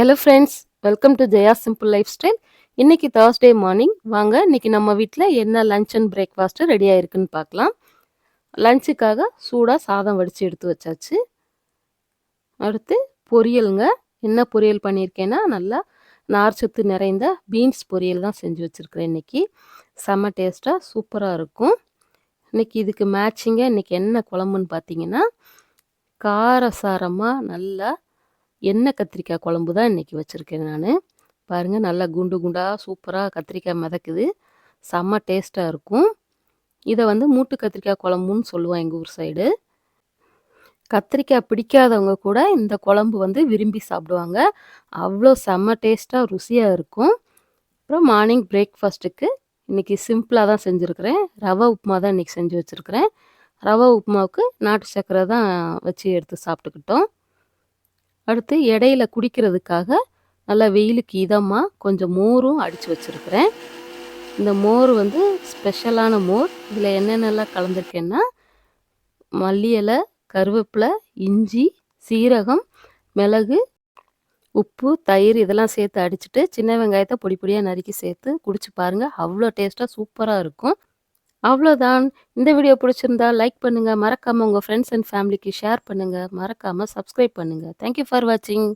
Hello friends welcome to Jaya simple lifestyle இன்னைக்கு Thursday morning வாங்க இன்னைக்கு நம்ம வீட்டில் என்ன லஞ்ச் அண்ட் பிரேக்ஃபாஸ்ட்டு ரெடி இருக்குன்னு பார்க்கலாம். லஞ்சுக்காக சூடாக சாதம் வடித்து எடுத்து வச்சாச்சு. அடுத்து பொரியலுங்க. என்ன பொரியல் பண்ணியிருக்கேன்னா நல்லா நார்ச்சத்து நிறைந்த பீன்ஸ் பொரியல் தான் செஞ்சு வச்சுருக்கிறேன் இன்னைக்கு. செம்ம டேஸ்ட்டாக சூப்பராக இருக்கும். இன்னைக்கு இதுக்கு மேட்சிங்காக இன்னைக்கு என்ன குழம்புன்னு பார்த்தீங்கன்னா காரசாரமாக நல்லா எண்ணெய் கத்திரிக்காய் குழம்பு தான் இன்றைக்கி வச்சுருக்கேன் நான். பாருங்கள் நல்லா குண்டு குண்டாக சூப்பராக கத்திரிக்காய் மிதக்குது. செம்ம டேஸ்ட்டாக இருக்கும். இதை வந்து மூட்டு கத்திரிக்காய் குழம்புன்னு சொல்லுவோம் எங்கள் ஊர் சைடு கத்திரிக்காய் பிடிக்காதவங்க கூட இந்த குழம்பு வந்து விரும்பி சாப்பிடுவாங்க. அவ்வளோ செம்ம டேஸ்ட்டாக ருசியாக இருக்கும். அப்புறம் மார்னிங் பிரேக்ஃபாஸ்ட்டுக்கு இன்றைக்கி சிம்பிளாக தான் செஞ்சுருக்கிறேன். ரவை உப்புமா தான் இன்றைக்கி செஞ்சு வச்சுருக்கிறேன். ரவை உப்புமாவுக்கு நாட்டு சர்க்கரை தான் வச்சு எடுத்து சாப்பிட்டுக்கிட்டோம். அடுத்து இடையில குடிக்கிறதுக்காக நல்லா வெயிலுக்கு இதமாக கொஞ்சம் மோரும் அடித்து வச்சுருக்கிறேன். இந்த மோர் வந்து ஸ்பெஷலான மோர். இதில் என்னென்னலாம் கலந்துருக்கேன்னா மல்லி இலை கருவேப்பிலை இஞ்சி சீரகம் மிளகு உப்பு தயிர் இதெல்லாம் சேர்த்து அடிச்சுட்டு சின்ன வெங்காயத்தை பொடி பொடியாக நறுக்கி சேர்த்து குடிச்சு பாருங்கள் அவ்வளோ டேஸ்ட்டாக சூப்பராக இருக்கும். அவ்வளோதான். இந்த வீடியோ பிடிச்சிருந்தா லைக் பண்ணுங்கள் மறக்காமல் உங்கள் ஃப்ரெண்ட்ஸ் அண்ட் ஃபேமிலிக்கு ஷேர் பண்ணுங்கள் மறக்காமல் சப்ஸ்கிரைப் பண்ணுங்கள் தேங்க்யூ ஃபார் வாட்சிங்